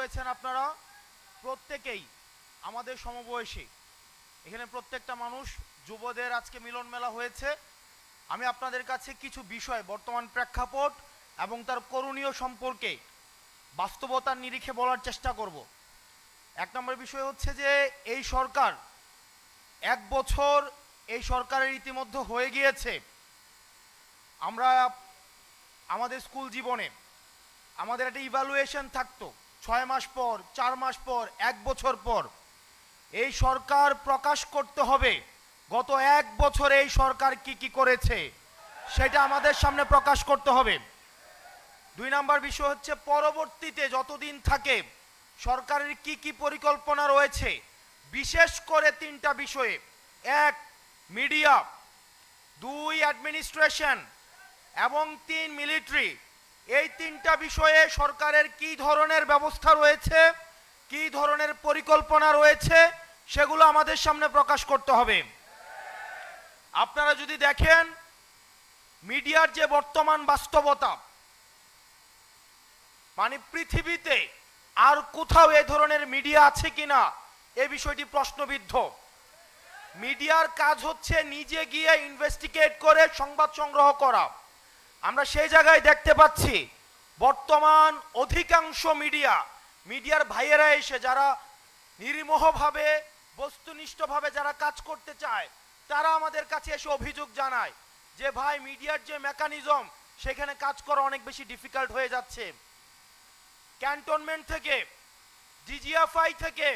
রয়েছেন আপনারা প্রত্যেকেই আমাদের সমবয়সী। এখানে প্রত্যেকটা মানুষ, যুবদের আজকে মিলন মেলা হয়েছে। আমি আপনাদের কাছে কিছু বিষয়, বর্তমান প্রেক্ষাপট এবং তার করণীয় সম্পর্কে বাস্তবতার নিরিখে বলার চেষ্টা করব। এক নম্বর বিষয় হচ্ছে যে, এই সরকার এক বছর এই সরকারের ইতিমধ্যে হয়ে গিয়েছে। আমরা আমাদের স্কুল জীবনে আমাদের একটা ইভ্যালুয়েশন থাকতো। ছয় মাস পর, চার মাস পর, এক বছর পর এই সরকার প্রকাশ করতে হবে। গত এক বছরে এই সরকার কি কি করেছে সেটা আমাদের সামনে প্রকাশ করতে হবে। দুই নাম্বার বিষয় হচ্ছে পরবর্তীতে যতদিন থাকে সরকারের কি কি পরিকল্পনা রয়েছে, বিশেষ করে তিনটা বিষয়ে। এক, মিডিয়া, দুই, অ্যাডমিনিস্ট্রেশন এবং তিন, মিলিটারি। এই তিনটা বিষয়ে সরকারের কি ধরনের ব্যবস্থা রয়েছে, কি ধরনের পরিকল্পনা রয়েছে, সেগুলো আমাদের সামনে প্রকাশ করতে হবে। আপনারা যদি দেখেন, মিডিয়ার যে বর্তমান বাস্তবতা মানে পৃথিবীতে আর কোথাও এই ধরনের মিডিয়া আছে কিনা, এ বিষয়টি প্রশ্নবিদ্ধ। মিডিয়ার কাজ হচ্ছে নিজে গিয়ে ইনভেস্টিগেট করে সংবাদ সংগ্রহ করা। আমরা সেই জায়গায় দেখতে পাচ্ছি বর্তমান অধিকাংশ মিডিয়া, মিডিয়ার ভাইয়েরা এসে যারা নির্মোহভাবে বস্তুনিষ্ঠভাবে যারা কাজ করতে চায়, তারা আমাদের কাছে এসে অভিযোগ জানায় যে, ভাই, মিডিয়ার যে মেকানিজম সেখানে কাজ করা অনেক বেশি ডিফিকাল্ট হয়ে যাচ্ছে। ক্যান্টনমেন্ট থেকে ডিজিএফআই থেকে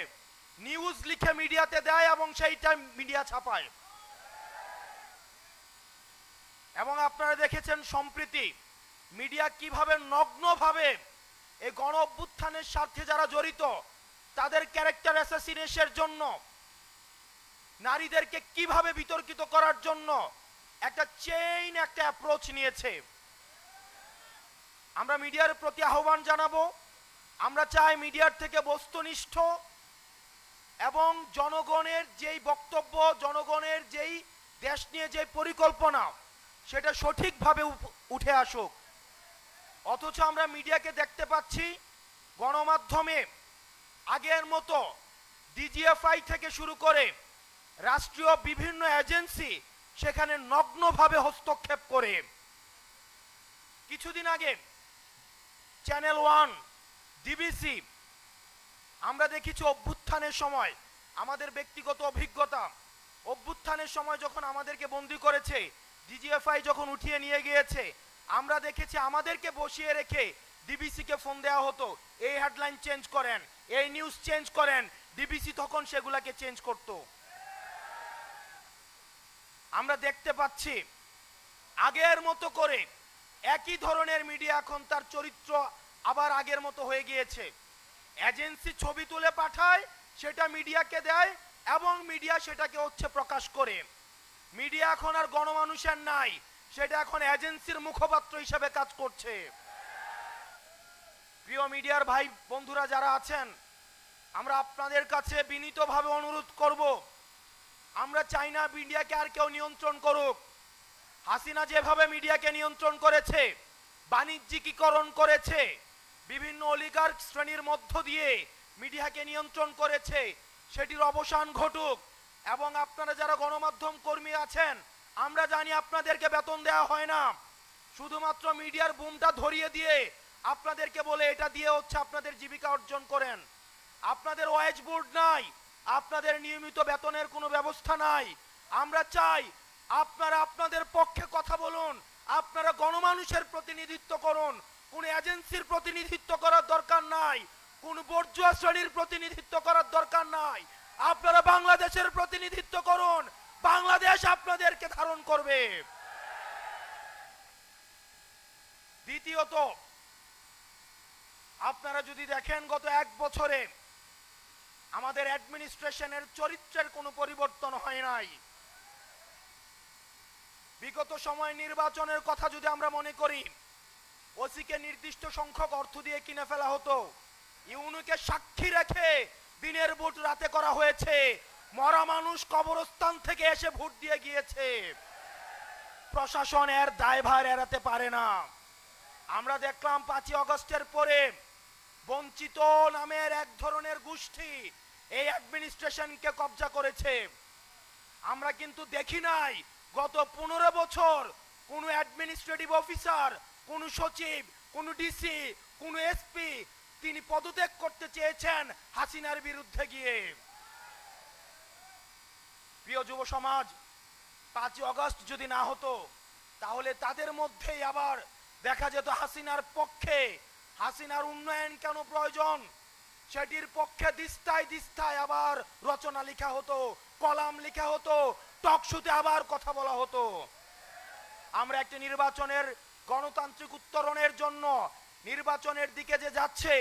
নিউজ লিখে মিডিয়াতে দেয় এবং সেইটা মিডিয়া ছাপায়। এবং আপনারা দেখেছেন সম্প্রীতি, মিডিয়া কীভাবে নগ্নভাবে এই গণ অভ্যুত্থানের স্বার্থে যারা জড়িত, তাদের ক্যারেক্টার অ্যাসাসিনেশনের জন্য, নারীদেরকে কীভাবে বিতর্কিত করার জন্য একটা চেইন একটা অ্যাপ্রোচ নিয়েছে। আমরা মিডিয়ার প্রতি আহ্বান জানাব, আমরা চাই মিডিয়ার থেকে বস্তুনিষ্ঠ এবং জনগণের যেই বক্তব্য, জনগণের যেই দেশ নিয়ে যে পরিকল্পনা সেটা সঠিকভাবে উঠে আসুক। অথচ আমরা মিডিয়াকে দেখতে পাচ্ছি গণমাধ্যমে আগের মতো ডিজিএফআই থেকে শুরু করে রাষ্ট্রীয় বিভিন্ন এজেন্সি সেখানে নগ্নভাবে হস্তক্ষেপ করে। কিছুদিন আগে চ্যানেল ওয়ান, ডিবিসি, আমরা দেখেছি অভ্যুত্থানের সময় আমাদের ব্যক্তিগত অভিজ্ঞতা। অভ্যুত্থানের সময় যখন আমাদেরকে বন্দি করেছে ডিজিএফআই যখন উঠিয়ে নিয়ে গিয়েছে, আমরা দেখেছি আমাদেরকে বসিয়ে রেখে ডিবিসি কে ফোন দেওয়া হতো, এই হেডলাইন চেঞ্জ করেন, এই নিউজ চেঞ্জ করেন ডিবিসি তখন সেগুলাকে চেঞ্জ করত। আমরা দেখতে পাচ্ছি, আগের মতো করে একই ধরনের মিডিয়া এখন তার চরিত্র আবার আগের মতো হয়ে গিয়েছে। এজেন্সি ছবি তুলে পাঠায়, সেটা মিডিয়াকে দেয় এবং মিডিয়া সেটাকে হচ্ছে প্রকাশ করে। মিডিয়া এখন আর গণমানুষের নাই। সেটা এখন এজেন্সির মুখপাত্র হিসেবে কাজ করছে। প্রিয় মিডিয়ার ভাই বন্ধুরা যারা আছেন, আমরা আপনাদের কাছে বিনীতভাবে অনুরোধ করব, আমরা চাই না মিডিয়াকে আর কেউ নিয়ন্ত্রণ করুক। হাসিনা যেভাবে মিডিয়াকে নিয়ন্ত্রণ করেছে, বাণিজ্যিকীকরণ করেছে, বিভিন্ন অলিগার শ্রেণির মধ্য দিয়ে মিডিয়াকে নিয়ন্ত্রণ করেছে, সেটির অবসান ঘটুক। এবং আপনারা যারা গণমাধ্যম কর্মী আছেন, আমরা জানি আপনাদেরকে বেতন দেওয়া হয় না। শুধুমাত্র মিডিয়ার বুমটা ধরিয়ে দিয়ে আপনাদেরকে বলে এটা দিয়ে হচ্ছে আপনাদের জীবিকা অর্জন করেন। আপনাদের ওয়েজ বোর্ড নাই, আপনাদের নিয়মিত বেতনের কোনো ব্যবস্থা নাই। আমরা চাই আপনারা আপনাদের পক্ষে কথা বলুন, আপনারা গণমানুষের প্রতিনিধিত্ব করুন। কোন এজেন্সির প্রতিনিধিত্ব করার দরকার নাই, কোন বর্জুয়া শ্রেণির প্রতিনিধিত্ব করার দরকার নাই। আপনারা বাংলাদেশের প্রতিনিধিত্ব করুন। বাংলাদেশ আপনাদেরকে ধারণ করবে। দ্বিতীয়ত, আপনারা যদি দেখেন গত এক বছরে আমাদের অ্যাডমিনিস্ট্রেশনের চরিত্রের কোনো পরিবর্তন হয় নাই। বিগত সময় নির্বাচনের কথা যদি আমরা মনে করি, ওসিকে নির্দিষ্ট সংখ্যক অর্থ দিয়ে কিনে ফেলা হতো। ইউনুকে সাক্ষী রেখে দিনের ভোট রাতে করা হয়েছে। মরা মানুষ কবরস্থান থেকে এসে ভোট দিয়ে গিয়েছে। প্রশাসন এর দায়ভার এড়াতে পারে না। আমরা দেখলাম পাঁচই অগস্টের পরে বঞ্চিত নামের এক ধরনের গোষ্ঠী এই অ্যাডমিনিস্ট্রেশনকে কবজা করেছে। আমরা কিন্তু দেখি নাই, গত পনেরো বছর কোনো অ্যাডমিনিস্ট্রেটিভ অফিসার, কোনো সচিব, কোনো ডিসি, কোনো এসপি তিনি পদত্যাগ করতে চেয়েছেন হাসিনার বিরুদ্ধে গিয়ে। প্রিয় যুব সমাজ, পাঁচই অগস্ট যদি না হতো, তাহলে তাদের মধ্যেই আবার দেখা যেত হাসিনার পক্ষে। হাসিনার উন্নয়ন কেন প্রয়োজন? সেটির পক্ষে দিস্তায় দিস্তায় আবার রচনা লেখা হতো, কলাম লেখা হতো, টকশুতে আবার কথা বলা হতো। আমরা একটি নির্বাচনের গণতান্ত্রিক উত্তরণের জন্য নির্বাচনের দিকে যে যাচ্ছে,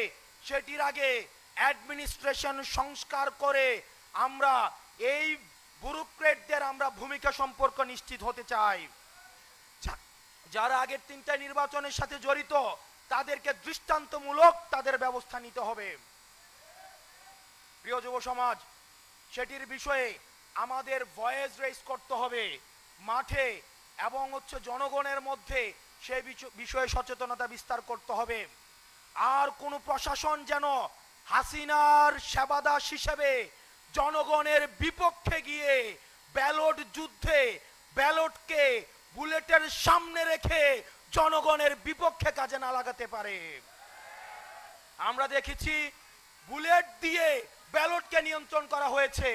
সেটির আগে অ্যাডমিনিস্ট্রেশন সংস্কার করে আমরা এই ব্যুরোক্রেটদের আমরা ভূমিকা সম্পর্ক নিশ্চিত হতে চাই। যারা আগের তিনটা নির্বাচনের সাথে জড়িত, তাদেরকে দৃষ্টান্তমূলক তাদের ব্যবস্থা নিতে হবে। প্রিয় যুব সমাজ, সেটির বিষয়ে আমাদের ভয়েস রেস করতে হবে। মাঠে এবং হচ্ছে জনগণের মধ্যে সেই বিষয়ে সচেতনতা বিস্তার করতে হবে। আর কোনো প্রশাসন যেন হাসিনার সেবাদাস হিসেবে জনগণের বিপক্ষে গিয়ে ব্যালট যুদ্ধে ব্যালটকে বুলেটের সামনে রেখে জনগণের বিপক্ষে কাজে না লাগাতে পারে। আমরা দেখেছি বুলেট দিয়ে ব্যালটকে নিয়ন্ত্রণ করা হয়েছে।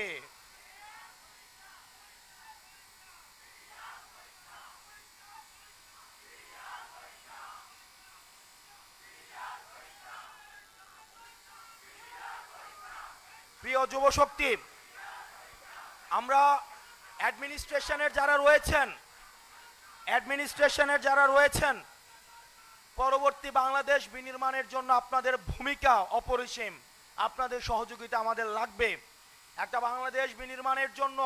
যুব শক্তি। আমরা অ্যাডমিনিস্ট্রেশনের যারা রয়েছেন, অ্যাডমিনিস্ট্রেশনের যারা রয়েছেন, পরবর্তী বাংলাদেশ বিনির্মাণের জন্য আপনাদের ভূমিকা অপরিসীম, আপনাদের সহযোগিতা আমাদের লাগবে। একটা বাংলাদেশ বিনির্মাণের জন্য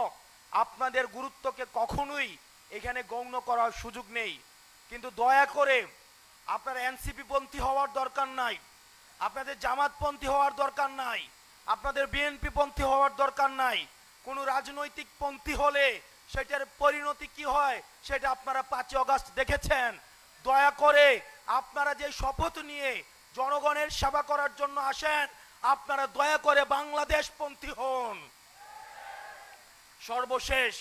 আপনাদের গুরুত্বকে কখনোই এখানে গৌণ করার সুযোগ নেই। কিন্তু দয়া করে আপনার এনসিপি পন্থী হওয়ার দরকার নাই, আপনাদের জামাতপন্থী হওয়ার দরকার নাই আপনাদের বিএনপি পন্থী হওয়ার দরকার নাই। কোনো রাজনৈতিক পন্থী হলে সেটার পরিণতি কি হয়, সেটা আপনারা পাঁচই অগাস্ট দেখেছেন। দয়া করে আপনারা যে শপথ নিয়ে জনগণের সেবা করার জন্য আসেন, আপনারা দয়া করে বাংলাদেশ পন্থী হন। সর্বশেষ,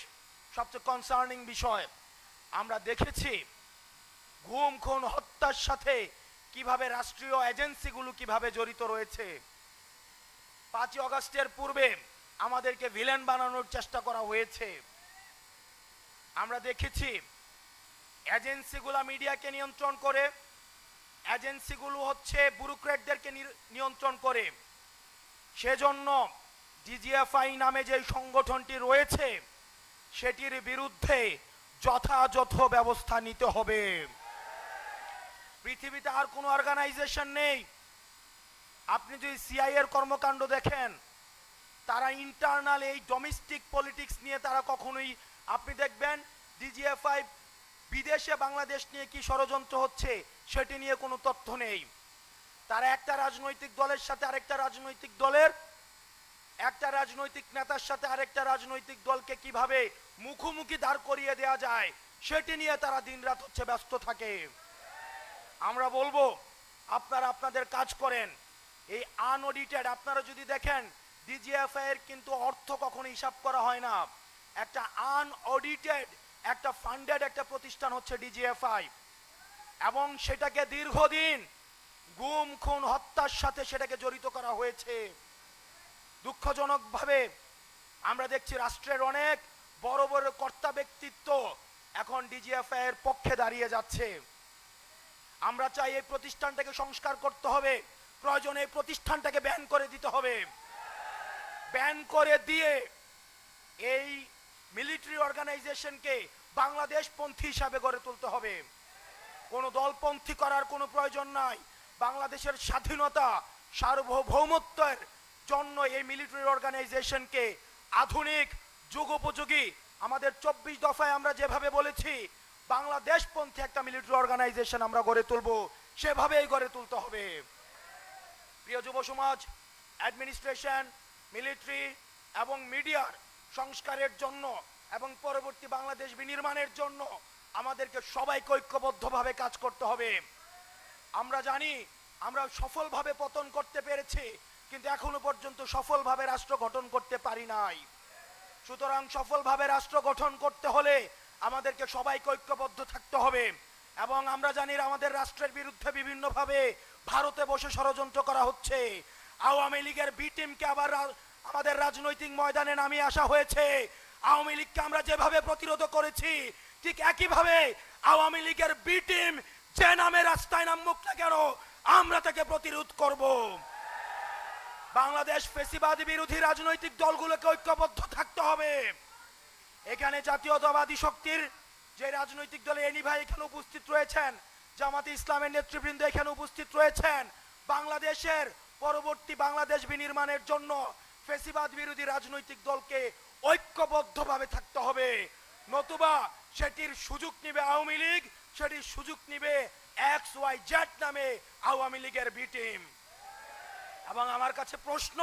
সবচেয়ে কনসার্নিং বিষয়, আমরা দেখেছি গুম খুন, হত্যার সাথে কীভাবে রাষ্ট্রীয় এজেন্সিগুলো কীভাবে জড়িত রয়েছে। পাঁচই অগস্টের পূর্বে আমাদেরকে ভিলেন বানানোর চেষ্টা করা হয়েছে। আমরা দেখেছি, এজেন্সিগুলো মিডিয়াকে নিয়ন্ত্রণ করে, এজেন্সিগুলো হচ্ছে ব্যুরোক্রেটদেরকে নিয়ন্ত্রণ করে। সেজন্য ডিজিএফআই নামে যে সংগঠনটি রয়েছে, সেটির বিরুদ্ধে যথাযথ ব্যবস্থা নিতে হবে। পৃথিবীতে আর কোনো অর্গানাইজেশন নেই আপনি যদি সিআই এর কর্মকাণ্ড দেখেন, তারা ইন্টারনাল এই ডোমেস্টিক পলিটিক্স নিয়ে তারা কখনোই, আপনি দেখবেন ডিজিএফআই বিদেশে বাংলাদেশ নিয়ে কি ষড়যন্ত্র হচ্ছে, সেটি নিয়ে কোনো তথ্য নেই। তারা একটা রাজনৈতিক দলের সাথে আরেকটা রাজনৈতিক দলের, একটা রাজনৈতিক নেতার সাথে আরেকটা রাজনৈতিক দলকে কীভাবে মুখোমুখি দাঁড় করিয়ে দেয়া যায়, সেটি নিয়ে তারা দিনরাত হচ্ছে ব্যস্ত থাকে। আমরা বলব, আপনারা আপনাদের কাজ করেন। এই আনঅডিটেড আপনারা যদি দেখেন ডিজিএফআই এর কিন্তু অর্থ কখনো হিসাব করা হয় না। একটা আনঅডিটেড একটা ফান্ডেড একটা প্রতিষ্ঠান হচ্ছে ডিজিএফআই এবং সেটাকে দীর্ঘদিন গুম, খুন, হত্যার সাথে সেটাকে জড়িত করা হয়েছে। দুঃখজনকভাবে আমরা দেখছি রাষ্ট্রের অনেক বড় বড় কর্তা ব্যক্তিত্ব এখন ডিজিএফআই এর পক্ষে দাঁড়িয়ে যাচ্ছে। আমরা চাই এই প্রতিষ্ঠানটাকে সংস্কার করতে হবে। প্রয়োজনে প্রতিষ্ঠানটাকে ব্যান করে দিতে হবে। ব্যান করে দিয়ে এই মিলিটারি অর্গানাইজেশনকে বাংলাদেশ পন্থী হিসাবে গড়ে তুলতে হবে। কোনো দলপন্থী করার কোনো প্রয়োজন নাই। বাংলাদেশের স্বাধীনতা, সার্বভৌমত্বের জন্য এই মিলিটারি অর্গানাইজেশনকে আধুনিক যুগোপযোগী, আমাদের চব্বিশ দফায় আমরা যেভাবে বলেছি, বাংলাদেশপন্থী একটা মিলিটারি অর্গানাইজেশন আমরা গড়ে তুলব, সেভাবেই গড়ে তুলতে হবে। প্রিয় যুব সমাজ অ্যাডমিনিস্ট্রেশন মিলিটারি এবং মিডিয়ার সংস্কারের জন্য এবং পরবর্তী বাংলাদেশ বিনির্মাণের জন্য আমাদেরকে সবাইকে ঐক্যবদ্ধভাবে কাজ করতে হবে। আমরা জানি আমরা সফলভাবে পতন করতে পেরেছি, কিন্তু এখনও পর্যন্ত সফলভাবে রাষ্ট্র গঠন করতে পারি নাই। সুতরাং সফলভাবে রাষ্ট্র গঠন করতে হলে আমাদেরকে সবাইকে ঐক্যবদ্ধ থাকতে হবে এবং আমরা জানি আমাদের রাষ্ট্রের বিরুদ্ধে বিভিন্নভাবে ভারতে বসে ষড়যন্ত্র করা হচ্ছে। আওয়ামী লীগের বি টিমকে আবার আমাদের রাজনৈতিক ময়দানে নামিয়ে আসা হয়েছে। আওয়ামী লীগকে আমরা যেভাবে প্রতিরোধ করেছি, ঠিক একইভাবে আওয়ামী লীগের বি টিম যে নামে রাস্তায় নামুক না কেন, আমরা তাকে প্রতিরোধ করব। বাংলাদেশ ফেসিবাদী বিরোধী রাজনৈতিক দলগুলোকে ঐক্যবদ্ধ থাকতে হবে। এখানে জাতীয়তাবাদী শক্তির যে রাজনৈতিক দলে এনি ভাই এখানে উপস্থিত রয়েছেন জামাতে ইসলামের নেতৃবৃন্দ এখানে উপস্থিত রয়েছেন। বাংলাদেশের পরবর্তী বাংলাদেশ বিনির্মাণের জন্য ফেসিবাদ বিরোধী রাজনৈতিক দলকে ঐক্যবদ্ধভাবে থাকতে হবে। নতুবা সেটির সুযোগ নিবে আওয়ামী লীগ, সেটির সুযোগ নিবে এক্স ওয়াই জেড নামে আওয়ামী লীগের বি টিম। এবং আমার কাছে প্রশ্ন,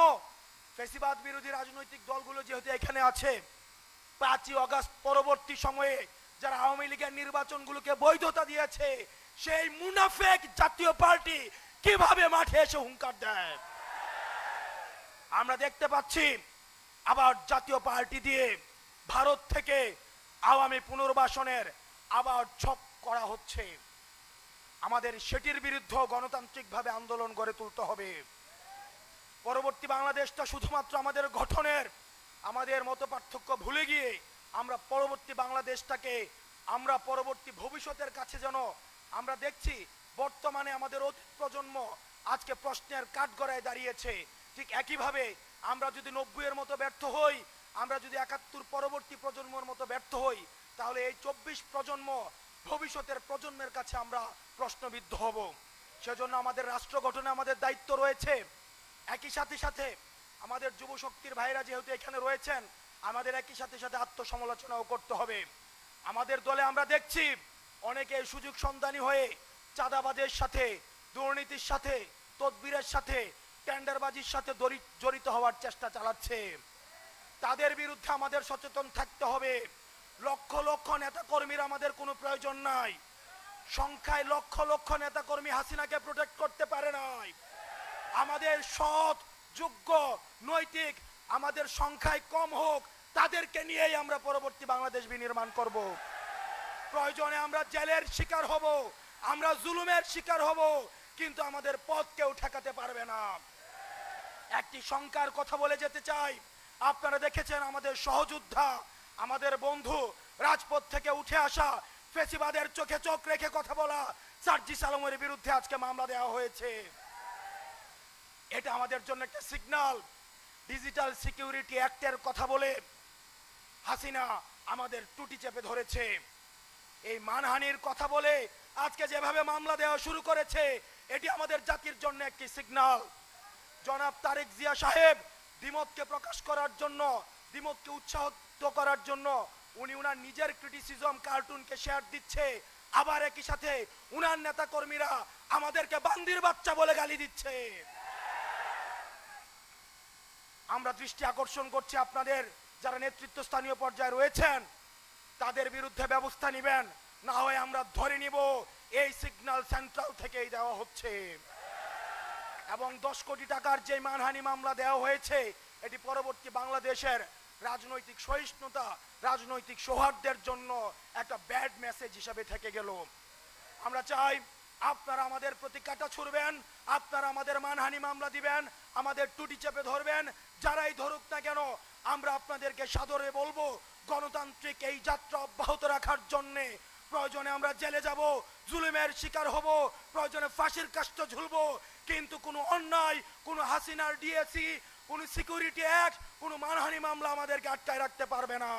ফেসিবাদ বিরোধী রাজনৈতিক দলগুলো যেহেতু এখানে আছে, পাঁচই অগস্ট পরবর্তী সময়ে যারা আওয়ামী লীগের নির্বাচনগুলোকে বৈধতা দিয়েছে সেই মুনাফেক জাতীয় পার্টি কীভাবে মাঠে এসে হুঙ্কার দেয়? আমরা দেখতে পাচ্ছি আবার জাতীয় পার্টি দিয়ে ভারত থেকে আওয়ামী পুনর্বাসনের আবার ছক করা হচ্ছে। আমাদের সেটির বিরুদ্ধে গণতান্ত্রিকভাবে আন্দোলন গড়ে তুলতে হবে। পরবর্তী বাংলাদেশটা শুধুমাত্র আমাদের গঠনের, আমাদের মত পার্থক্য ভুলে গিয়ে আমরা পরবর্তী বাংলাদেশটাকে, আমরা পরবর্তী ভবিষ্যতের কাছে যেন আমরা দেখছি বর্তমানে আমাদের অতীত প্রজন্ম আজকে প্রশ্নের কাঠগড়ায় দাঁড়িয়েছে। ঠিক একইভাবে আমরা যদি নব্বইয়ের মতো ব্যর্থ হই, আমরা যদি একাত্তর পরবর্তী প্রজন্মের মতো ব্যর্থ হই, তাহলে এই চব্বিশ প্রজন্ম ভবিষ্যতের প্রজন্মের কাছে আমরা প্রশ্নবিদ্ধ হব। সেজন্য আমাদের রাষ্ট্র গঠনে আমাদের দায়িত্ব রয়েছে। একই সাথে সাথে আমাদের যুব শক্তির ভাইরা যেহেতু এখানে রয়েছেন, আমাদের একই সাথে সাথে আত্মসমালোচনাও করতে হবে। আমাদের দলে আমরা দেখছি অনেকে সুযোগ সন্ধানী হয়ে চাঁদাবাজের সাথে, দুর্নীতির সাথে, তদবিরের সাথে, টেন্ডারবাজির সাথে জড়িত হওয়ার চেষ্টা চালাচ্ছে। তাদের বিরুদ্ধে আমাদের সচেতন থাকতে হবে। লক্ষ লক্ষ নেতা কর্মীর আমাদের কোনো প্রয়োজন নাই। সংখ্যায় লক্ষ লক্ষ নেতা কর্মী হাসিনাকে প্রোটেক্ট করতে পারে নাই। আমাদের সৎ, যোগ্য, নৈতিক, আমাদের সংখ্যায় কম হোক, তাদেরকে নিয়েই আমরা পরবর্তী বাংলাদেশ বিনির্মাণ করব। প্রয়োজনে আমরা জেলের শিকার হব, আমরা জুলুমের শিকার হব, কিন্তু আমাদের পথ কেউ ঠেকাতে পারবে না। একটি শঙ্কার কথা বলে যেতে চাই। আপনারা দেখেছেন আমাদের সহযোদ্ধা, আমাদের বন্ধু, রাজপথ থেকে উঠে আসা ফেসিবাদের চোখে চোখ রেখে কথা বলা সার্জিস আলমের বিরুদ্ধে আজকে মামলা দেওয়া হয়েছে। এটা আমাদের জন্য একটা সিগন্যাল ডিজিটাল সিকিউরিটি অ্যাক্টের কথা বলে হাসিনা আমাদের টুটি চেপে ধরেছে। এই মানহানির কথা বলে আজকে যেভাবে মামলা দেওয়া শুরু করেছে, এটি আমাদের জাতির জন্য একটি সিগন্যাল জনাব তারেক জিয়া সাহেব দ্বিমতকে প্রকাশ করার জন্য, দ্বিমতকে উৎসাহিত করার জন্য উনি উনার নিজের ক্রিটিসিজম কার্টুনকে শেয়ার দিচ্ছে। আবার একই সাথে উনার নেতা কর্মীরা আমাদেরকে বান্দির বাচ্চা বলে গালি দিচ্ছে। আমরা দৃষ্টি আকর্ষণ করছি আপনাদের যারা নেতৃত্ব স্থানীয় পর্যায়ে রয়েছেন তাদের বিরুদ্ধে ব্যবস্থা নেবেন, না হয় আমরা ধরে নিব এই সিগন্যাল সেন্ট্রাল থেকেই দেওয়া হচ্ছে। এবং দশ কোটি টাকার যে মানহানি মামলা দেওয়া হয়েছে, এটি পরবর্তী বাংলাদেশের রাজনৈতিক সহিষ্ণুতা, রাজনৈতিক সৌহার্দ্যের জন্য একটা ব্যাড মেসেজ হিসাবে থেকে গেল। আমরা চাই আপনারা আমাদের প্রতি কাটা ছুড়বেন, আপনারা আমাদের মানহানি মামলা দিবেন, আমাদের টুটি চেপে ধরবেন, যারাই ধরুক না কেন, আমরা আপনাদেরকে সাদরে বলব গণতান্ত্রিক এই যাত্রা অব্যাহত রাখার জন্যে প্রয়োজনে আমরা জেলে যাব, জুলুমের শিকার হব, প্রয়োজনে ফাঁসির কাষ্ট ঝুলব, কিন্তু কোনো অন্যায়, কোনো হাসিনার ডিএসি কোনো সিকিউরিটি অ্যাক্ট কোনো মানহানি মামলা আমাদেরকে আটকায় রাখতে পারবে না।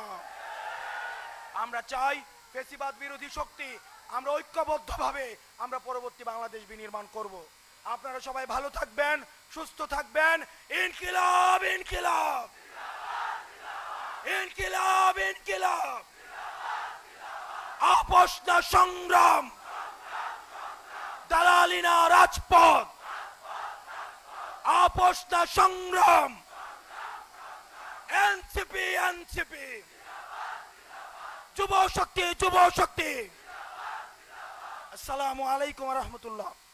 আমরা চাই ফেসিবাদ বিরোধী শক্তি, আমরা ঐক্যবদ্ধভাবে আমরা পরবর্তী বাংলাদেশ বিনির্মাণ করব। আপনারা সবাই ভালো থাকবেন, সুস্থ থাকবেন, ইনকিলাব ইনকিলাব! সংগ্রাম। দালালি না রাজপথ। আপোষ না সংগ্রাম। NCP NCP. যুব শক্তি যুব শক্তি। আসসালামু আলাইকুম রহমতুল্লাহ।